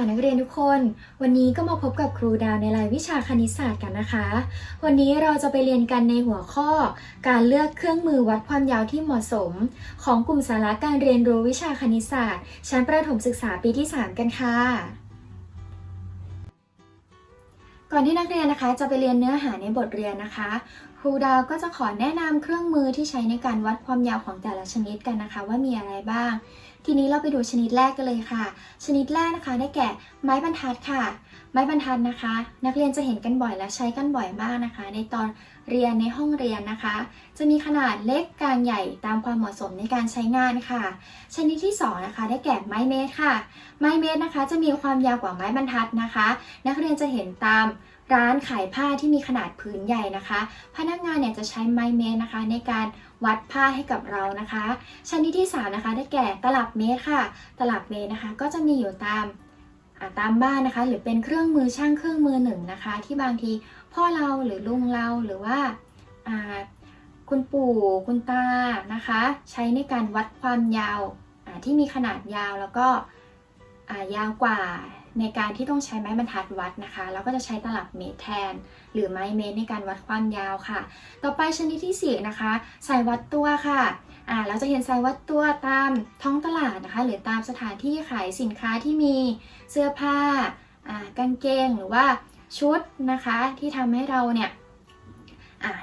ค่ะนักเรียนทุกคน วันนี้ก็มาพบกับครูดาวในรายวิชาคณิตศาสตร์กันนะคะ วันนี้เราจะไปเรียนกันในหัวข้อ การเลือกเครื่องมือวัดความยาวที่เหมาะสม ของกลุ่มสาระการเรียนรู้วิชาคณิตศาสตร์ ชั้นประถมศึกษาปีที่ 3 กันค่ะก่อนที่นักเรียนนะคะจะไปเรียนเนื้อหาในบทเรียนนะคะ ครูดาวก็จะขอแนะนำเครื่องมือที่ใช้ในการวัดความยาวของแต่ละชนิดกันนะคะ ว่ามีอะไรบ้าง ทีนี้เราไปดูชนิดแรกกันเลยค่ะ ชนิดแรกนะคะได้แก่ไม้บรรทัดค่ะ ไม้บรรทัดนะคะ นักเรียนจะเห็นกันบ่อยและใช้กันบ่อยมากนะคะ ในตอนเรียนในห้องเรียนนะคะ จะมีขนาดเล็กกลางใหญ่ตามความเหมาะสมในการใช้งานค่ะ ชนิดที่สองนะคะได้แก่ไม้เมตรค่ะ ไม้เมตรนะคะ จะมีความยาวกว่าไม้บรรทัดนะคะ นักเรียนจะเห็นตาม ร้านขายผ้าที่มีขนาดผืนใหญ่นะคะ พนักงานเนี่ยจะใช้ไม้เมตรนะคะ ในการวัดผ้าให้กับเรานะคะ ชนิดที่ 3 นะคะ ได้แก่ตลับเมตรค่ะ ตลับเมตรนะคะ ก็จะมีอยู่ตามตามบ้านนะคะ หรือเป็นเครื่องมือช่างเครื่องมือหนึ่งนะคะ ที่บางทีพ่อเราหรือลุงเราหรือว่าคุณปู่คุณตานะคะ ใช้ในการวัดความยาวที่มีขนาดยาวแล้วก็ยาวกว่า ในการที่ต้องใช้ไม้บรรทัดวัดนะคะเราก็จะใช้ตลับเมตรแทน หรือไม้เมตรในการวัดความยาวค่ะ ต่อไปชนิดที่ 4 นะคะสายวัดตัวค่ะอ่าเราจะเห็นสายวัดตัวตามท้องตลาดนะคะ หรือตามสถานที่ขายสินค้าที่มีเสื้อผ้าอ่ากางเกงหรือว่าชุดนะคะ ที่ทำให้เราเนี่ย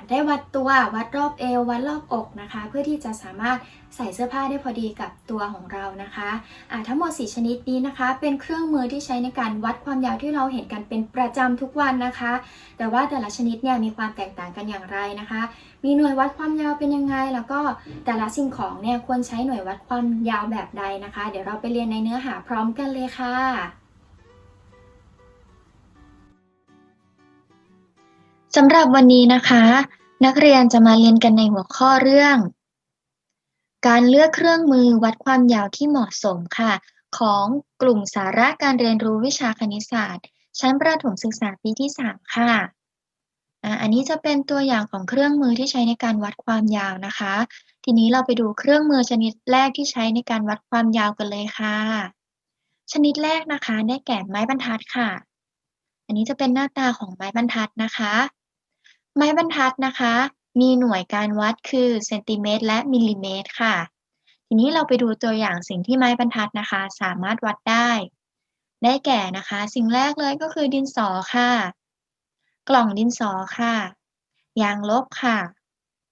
ได้วัดตัววัดรอบเอววัดรอบอกนะคะ เพื่อที่จะสามารถใส่เสื้อผ้าได้พอดีกับตัวของเรานะคะอ่าทั้งหมด 4 ชนิดนี้นะคะ เป็นเครื่องมือที่ใช้ในการวัดความยาวที่เราเห็นกันเป็นประจำทุกวันนะคะ แต่ว่าแต่ละชนิดเนี่ยมีความแตกต่างกันอย่างไรนะคะ มีหน่วยวัดความยาวเป็นยังไง แล้วก็แต่ละสิ่งของเนี่ยควรใช้หน่วยวัดความยาวแบบใดนะคะ เดี๋ยวเราไปเรียนในเนื้อหาพร้อมกันเลยค่ะ สำหรับวันนี้นะคะ นักเรียนจะมาเรียนกันในหัวข้อเรื่อง การเลือกเครื่องมือวัดความยาวที่เหมาะสมค่ะ ของกลุ่มสาระการเรียนรู้วิชาคณิตศาสตร์ ชั้นประถมศึกษาปีที่ 3 ค่ะอันนี้จะเป็นตัวอย่างของเครื่องมือที่ใช้ในการวัดความยาวนะคะ ทีนี้เราไปดูเครื่องมือชนิดแรกที่ใช้ในการวัดความยาวกันเลยค่ะ ชนิดแรกนะคะได้แก่ไม้บรรทัดค่ะ อันนี้จะเป็นหน้าตาของไม้บรรทัดนะคะ ไม้บรรทัดนะคะ มีหน่วยการวัดคือเซนติเมตรและมิลลิเมตรค่ะ ทีนี้เราไปดูตัวอย่างสิ่งที่ไม้บรรทัดนะคะ สามารถวัดได้ ได้แก่นะคะ สิ่งแรกเลยก็คือดินสอค่ะ กล่องดินสอค่ะ ยางลบค่ะ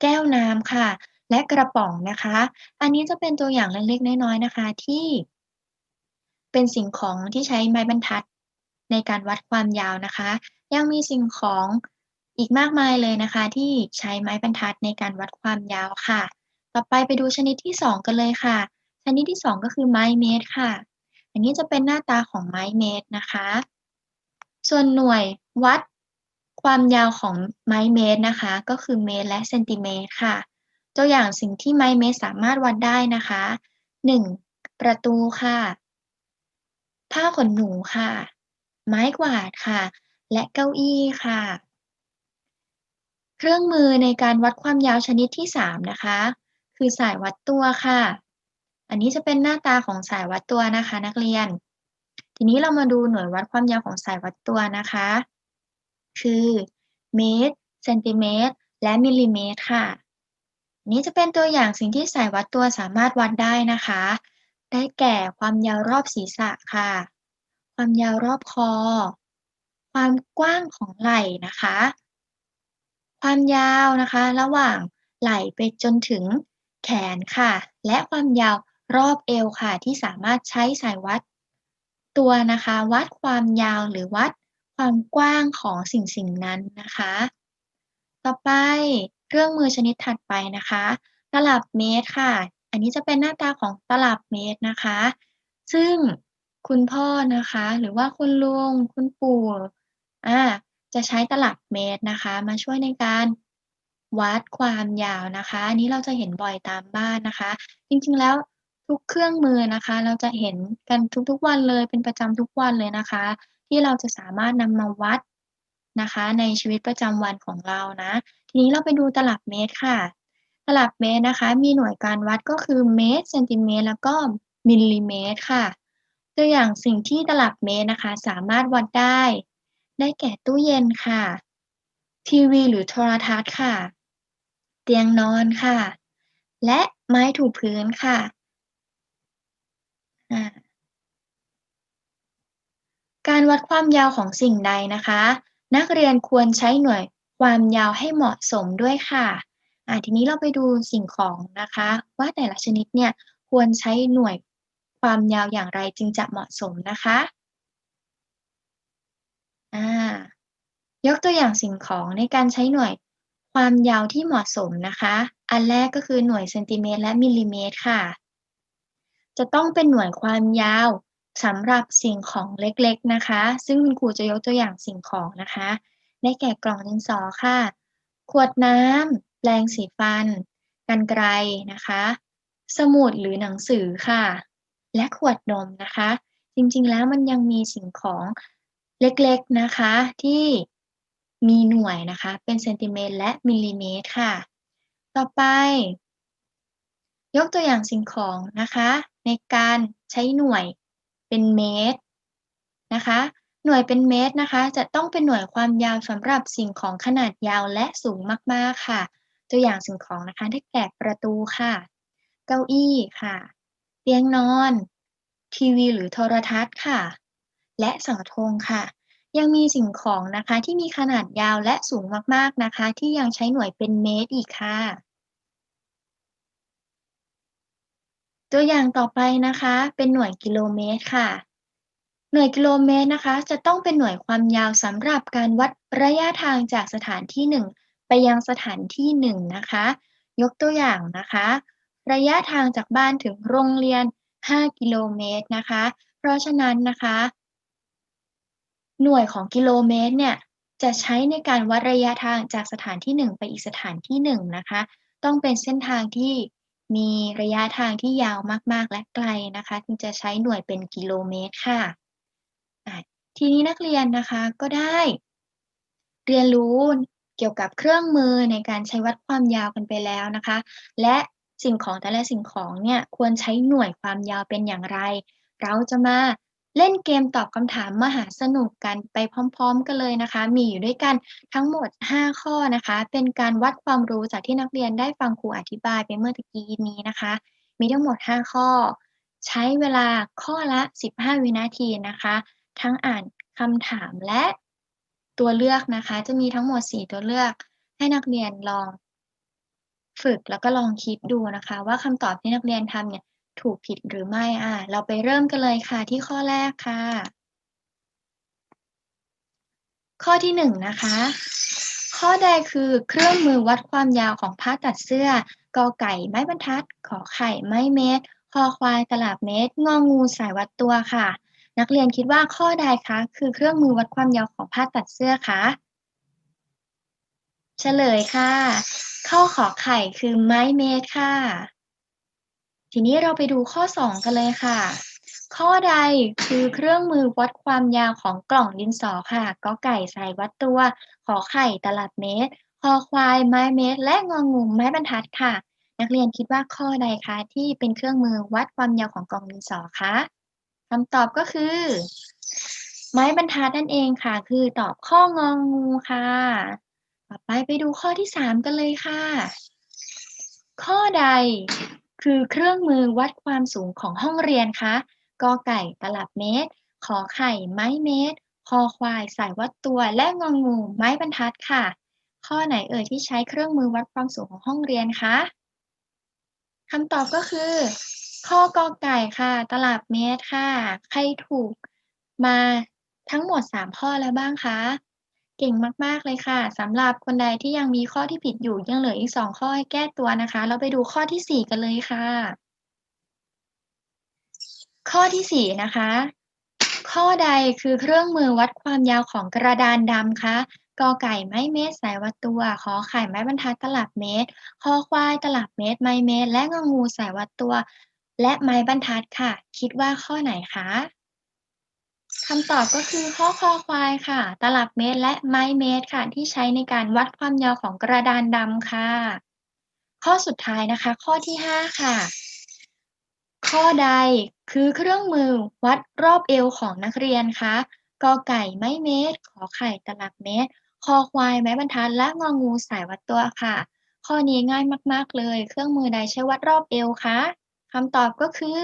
แก้วน้ำค่ะ และกระป๋องนะคะ อันนี้จะเป็นตัวอย่างเล็กๆน้อยๆนะคะที่เป็นสิ่งของที่ใช้ไม้บรรทัดในการวัดความยาวนะคะ ยังมีสิ่งของ อีกมากมายเลยนะคะ ที่ใช้ไม้บรรทัดในการวัดความยาวค่ะ ต่อไปไปดูชนิดที่ 2 กันเลยค่ะ ชนิดที่ 2 ก็คือไม้เมตรค่ะ อันนี้จะเป็นหน้าตาของไม้เมตรนะคะ ส่วนหน่วยวัดความยาวของไม้เมตรนะคะ ก็คือเมตรและเซนติเมตรค่ะ ตัวอย่างสิ่งที่ไม้เมตรสามารถวัดได้นะคะ 1. ประตูค่ะ ผ้าขนหนูค่ะ ไม้กวาดค่ะ และเก้าอี้ค่ะ เครื่องมือในการวัดความยาวชนิดที่ 3 นะคะ คือสายวัดตัวค่ะ อันนี้จะเป็นหน้าตาของสายวัดตัวนะคะ นักเรียน ทีนี้เรามาดูหน่วยวัดความยาวของสายวัดตัวนะคะ คือเมตรเซนติเมตร และมิลลิเมตรค่ะนนี้จะเป็นตัวอย่างสิ่งที่สายวัดตัวสามารถวัดได้นะคะ ได้แก่ความยาวรอบศีรษะค่ะ ความยาวรอบคอ ความกว้างของไหล่นะคะ ความยาวนะคะ ระหว่างไหล่ไปจนถึงแขนค่ะ และความยาวรอบเอวค่ะ ที่สามารถใช้สายวัดตัวนะคะ วัดความยาวหรือวัดความกว้างของสิ่งสิ่งนั้นนะคะ ต่อไปเครื่องมือชนิดถัดไปนะคะ ตลับเมตรค่ะ อันนี้จะเป็นหน้าตาของตลับเมตรนะคะ ซึ่งคุณพ่อนะคะ หรือว่าคุณลุงคุณปู่อ่า จะใช้ตลับเมตรนะคะ มาช่วยในการวัดความยาวนะคะอันนี้เราจะเห็นบ่อยตามบ้านนะคะ จริงๆแล้วทุกเครื่องมือนะคะ เราจะเห็นกันทุกๆวันเลยเป็นประจำทุกวันเลยนะคะ ที่เราจะสามารถนำมาวัดนะคะ ในชีวิตประจำวันของเรานะ ทีนี้เราไปดูตลับเมตรค่ะ ตลับเมตรนะคะ มีหน่วยการวัดก็คือเมตรเซนติเมตรแล้วก็มิลลิเมตรค่ะ ตัวอย่างสิ่งที่ตลับเมตรนะคะ สามารถวัดได้ ได้แก่ตู้เย็นค่ะ ทีวีหรือโทรทัศน์ค่ะ เตียงนอนค่ะ และไม้ถูพื้นค่ะ การวัดความยาวของสิ่งใดนะคะ นักเรียนควรใช้หน่วยความยาวให้เหมาะสมด้วยค่ะอ่าทีนี้เราไปดูสิ่งของนะคะ ว่าแต่ละชนิดเนี่ยควรใช้หน่วยความยาวอย่างไรจึงจะเหมาะสมนะคะ อ่ายกตัวอย่างสิ่งของในการใช้หน่วยความยาวที่เหมาะสมนะคะ อันแรกก็คือหน่วยเซนติเมตรและมิลลิเมตรค่ะ จะต้องเป็นหน่วยความยาวสำหรับสิ่งของเล็กๆนะคะ ซึ่งคุณครูจะยกตัวอย่างสิ่งของนะคะ ได้แก่กล่องดินสอค่ะ ขวดน้ำแปรงสีฟันกันไกรนะคะ สมุดหรือหนังสือค่ะ และขวดนมนะคะ จริงๆแล้วมันยังมีสิ่งของ เล็กๆนะคะที่มีหน่วยนะคะ เป็นเซนติเมตรและมิลลิเมตรค่ะ ต่อไป ยกตัวอย่างสิ่งของนะคะ ในการใช้หน่วยเป็นเมตรนะคะ หน่วยเป็นเมตรนะคะ จะต้องเป็นหน่วยความยาวสำหรับสิ่งของขนาดยาวและสูงมากๆค่ะ ตัวอย่างสิ่งของนะคะได้แก่ประตูค่ะ เก้าอี้ค่ะ เตียงนอน ทีวีหรือโทรทัศน์ค่ะ และเสาธงค่ะ ยังมีสิ่งของนะคะที่มีขนาดยาวและสูงมากๆนะคะ ที่ยังใช้หน่วยเป็นเมตรอีกค่ะ ตัวอย่างต่อไปนะคะ เป็นหน่วยกิโลเมตรค่ะ หน่วยกิโลเมตรนะคะ จะต้องเป็นหน่วยความยาวสำหรับการวัดระยะทางจากสถานที่ 1 ไปยังสถานที่ 1 นะคะ ยกตัวอย่างนะคะ ระยะทางจากบ้านถึงโรงเรียน 5 กิโลเมตรนะคะ เพราะฉะนั้นนะคะ หน่วยของกิโลเมตรเนี่ยจะใช้ในการวัดระยะทางจากสถานที่ 1 ไปอีกสถานที่1นะคะ ต้องเป็นเส้นทางที่มีระยะทางที่ยาวมาก ๆ และไกลนะคะจึงจะใช้หน่วยเป็นกิโลเมตรค่ะ ทีนี้นักเรียนนะคะก็ได้ เรียนรู้เกี่ยวกับเครื่องมือในการใช้วัดความยาวกันไปแล้วนะคะ และสิ่งของแต่ละสิ่งของเนี่ยควรใช้หน่วยความยาวเป็นอย่างไร เราจะมา เล่นเกมตอบคำถามมหาสนุกกันไปพร้อม ๆ กันเลยนะคะ มีอยู่ด้วยกันทั้งหมด 5 ข้อนะคะ เป็นการวัดความรู้จากที่นักเรียนได้ฟังครูอธิบายไปเมื่อตะกี้นี้นะคะ มีทั้งหมด 5 ข้อ ใช้เวลาข้อละ 15 วินาทีนะคะ ทั้งอ่านคำถามและตัวเลือกนะคะ จะมีทั้งหมด 4 ตัวเลือก ให้นักเรียนลอง ฝึกแล้วก็ลองคิดดูนะคะ ว่าคำตอบที่นักเรียนทำเนี่ย ถูกผิดหรือไม่อะเราไปเริ่มกันเลยค่ะที่ข้อแรกค่ะ ข้อที่หนึ่งนะคะ ข้อใดคือเครื่องมือวัดความยาวของผ้าตัดเสื้อกอไก่ไม้บรรทัด ขอไข่ไม้เมตรคอควายตลับเมตร งองูสายวัดตัวค่ะ นักเรียนคิดว่าข้อใดคะคือเครื่องมือวัดความยาวของผ้าตัดเสื้อคะเฉลยค่ะ ข้อขอไข่คือไม้เมตรค่ะ ทีนี้เราไปดูข้อ 2 กันเลยค่ะ ข้อใดคือเครื่องมือวัดความยาวของกล่องดินสอค่ะ ก็ไก่ใส่วัดตัว ขอไข่ตลับเมตร คอควายไม้เมตร และงองูไม้บรรทัดค่ะ นักเรียนคิดว่าข้อใดคะที่เป็นเครื่องมือวัดความยาวของกล่องดินสอคะคำตอบก็คือ ไม้บรรทัดนั่นเองค่ะ คือตอบข้ององูค่ะ ต่อไปไปดูข้อที่ 3 กันเลยค่ะ ข้อใด คือเครื่องมือวัดความสูงของห้องเรียนคะกอไก่ตลับเมตร ขอไข่ไม้เมตร คอควายสายวัดตัวและงองูไม้บรรทัดค่ะ ข้อไหนเอ่ยที่ใช้เครื่องมือวัดความสูงของห้องเรียนคะคำตอบก็คือ ข้อกอไก่ค่ะ ตลับเมตรค่ะ ใครถูกมาทั้งหมด 3 ข้อแล้วบ้างคะ เก่งมาก ๆ เลยค่ะ สำหรับคนใดที่ยังมีข้อที่ผิดอยู่ ยังเหลืออีก 2 ข้อให้แก้ตัวนะคะ เราไปดูข้อที่ 4 กันเลยค่ะ ข้อที่ 4 นะคะ ข้อใดคือเครื่องมือวัดความยาวของกระดานดำคะกอไก่ไม้เมตรสายวัดตัว ขอไข่ไม้บรรทัดตลับเมตร คอควายตลับเมตร ไม้เมตร และงองูสายวัดตัว และไม้บรรทัดค่ะ คิดว่าข้อไหนคะ คำตอบก็คือข้อคอควายค่ะ ตลับเมตรและไม้เมตรค่ะ ที่ใช้ในการวัดความยาวของกระดานดำค่ะ ข้อสุดท้ายนะคะ ข้อที่5ค่ะ ข้อใดคือเครื่องมือวัดรอบเอวของนักเรียนคะกอไก่ไม้เมตร ขอไข่ตลับเมตร คอควายไม้บรรทัดและงองูสายวัดตัวค่ะ ข้อนี้ง่ายมาก ๆ เลย เครื่องมือใดใช้วัดรอบเอวคะคำตอบก็คือ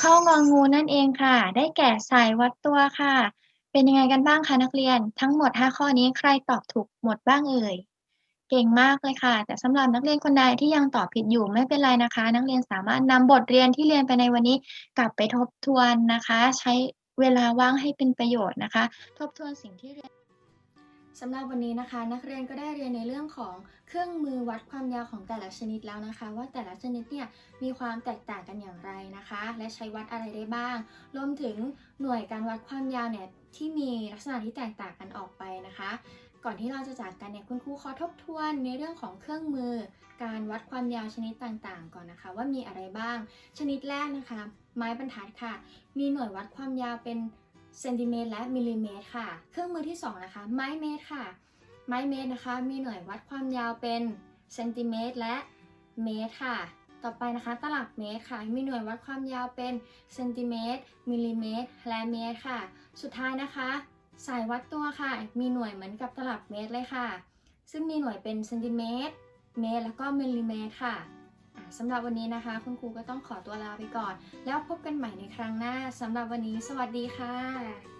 เข้ององูนั่นเองค่ะ ได้แก่สายวัดตัวค่ะ เป็นยังไงกันบ้างคะนักเรียน ทั้งหมด 5 ข้อนี้ใครตอบถูกหมดบ้างเอ่ย เก่งมากเลยค่ะ แต่สำหรับนักเรียนคนใดที่ยังตอบผิดอยู่ไม่เป็นไรนะคะ นักเรียนสามารถนำบทเรียนที่เรียนไปในวันนี้กลับไปทบทวนนะคะ ใช้เวลาว่างให้เป็นประโยชน์นะคะ ทบทวนสิ่งที่เรียน สำหรับวันนี้นะคะ นักเรียนก็ได้เรียนในเรื่องของเครื่องมือวัดความยาวของแต่ละชนิดแล้วนะคะ ว่าแต่ละชนิดเนี่ยมีความแตกต่างกันอย่างไรนะคะ และใช้วัดอะไรได้บ้าง รวมถึงหน่วยการวัดความยาวเนี่ยที่มีลักษณะที่แตกต่างกันออกไปนะคะ ก่อนที่เราจะจากกันเนี่ยคุณครูขอทบทวนในเรื่องของเครื่องมือ การวัดความยาวชนิดต่างๆ ก่อนนะคะ ว่ามีอะไรบ้าง ชนิดแรกนะคะ ไม้บรรทัดค่ะ มีหน่วยวัดความยาวเป็น เซนติเมตรและมิลลิเมตรค่ะ เครื่องมือที่สองนะคะ ไม้เมตรค่ะ ไม้เมตรนะคะ มีหน่วยวัดความยาวเป็นเซนติเมตรและเมตรค่ะ ต่อไปนะคะ ตลับเมตรค่ะ มีหน่วยวัดความยาวเป็นเซนติเมตร มิลลิเมตร และเมตรค่ะ สุดท้ายนะคะ สายวัดตัวค่ะ มีหน่วยเหมือนกับตลับเมตรเลยค่ะ ซึ่งมีหน่วยเป็นเซนติเมตร เมตร แล้วก็มิลลิเมตรค่ะอะ สำหรับวันนี้นะคะ คุณครูก็ต้องขอตัวลาไปก่อน แล้วพบกันใหม่ในครั้งหน้าสำหรับวันนี้ สวัสดีค่ะ